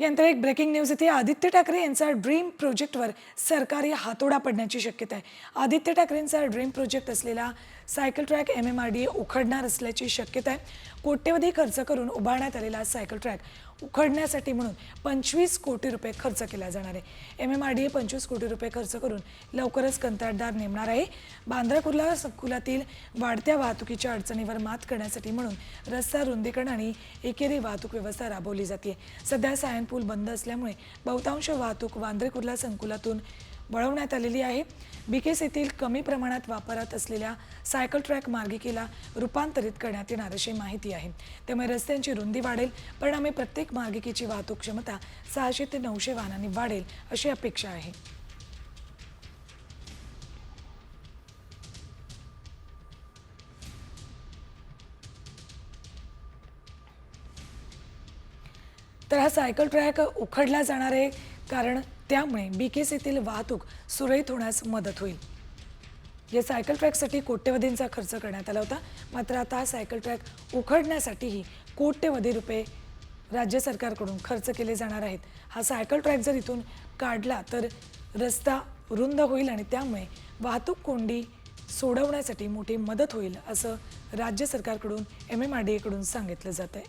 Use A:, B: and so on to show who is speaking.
A: यानंतर एक breaking news येते आदित्य ठाकरे यांचा ड्रीम प्रोजेक्टवर सरकारी हातोडा पडण्याची शक्यता आहे. आदित्य ठाकरेंचा ड्रीम प्रोजेक्ट असलेला cycle track M M R D A उखडणार असल्याची शक्यता आहे. कोट्यवधी खर्च करून उभारण्यात आलेला सायकल ट्रॅक उखडण्यासाठी म्हणून पंचवीस कोटी रुपये खर्च केला जाणार आहे. M M R D A पंचवीस कोटी रुपये खर्च करून लवकरच कंत्राटदार नेमणार आहे. बांद्रा कुर्ला संकुलातील वाढत्या वाहतुकीच्या अडचणीवर मात करण्यासाठी म्हणून रस्ता रुंदीकरण आणि एकेरी वाहतूक व्यवस्था राबवली जाते. सध्या सायन पूल बंद असल्यामुळे बहुतांश वाहतूक वांद्रे कुर्ला संकुलातून वळवण्यात आलेली आहे. बिकेस येथील कमी प्रमाणात वापरात असलेल्या सायकल ट्रॅक मार्गिकेला रूपांतरित करण्यात येणार अशी माहिती आहे. त्यामुळे रस्त्यांची रुंदी वाढेल. परिणामी प्रत्येक मार्गिकेची वाहतूक क्षमता सहाशे ते नऊशे वाहनांनी वाढेल अशी अपेक्षा आहे. तर हा सायकल ट्रॅक उखडला जाणार आहे. कारण त्यामुळे बीकेस येथील वाहतूक सुरळीत होण्यास मदत होईल. या सायकल ट्रॅकसाठी कोट्यवधींचा खर्च करण्यात आला होता. मात्र आता हा सायकल ट्रॅक उखडण्यासाठीही कोट्यवधी रुपये राज्य सरकारकडून खर्च केले जाणार आहेत. हा सायकल ट्रॅक जर इथून काढला तर रस्ता रुंद होईल आणि त्यामुळे वाहतूक कोंडी सोडवण्यासाठी मोठी मदत होईल असं राज्य सरकारकडून एम एम आर डी एकडून सांगितलं जात आहे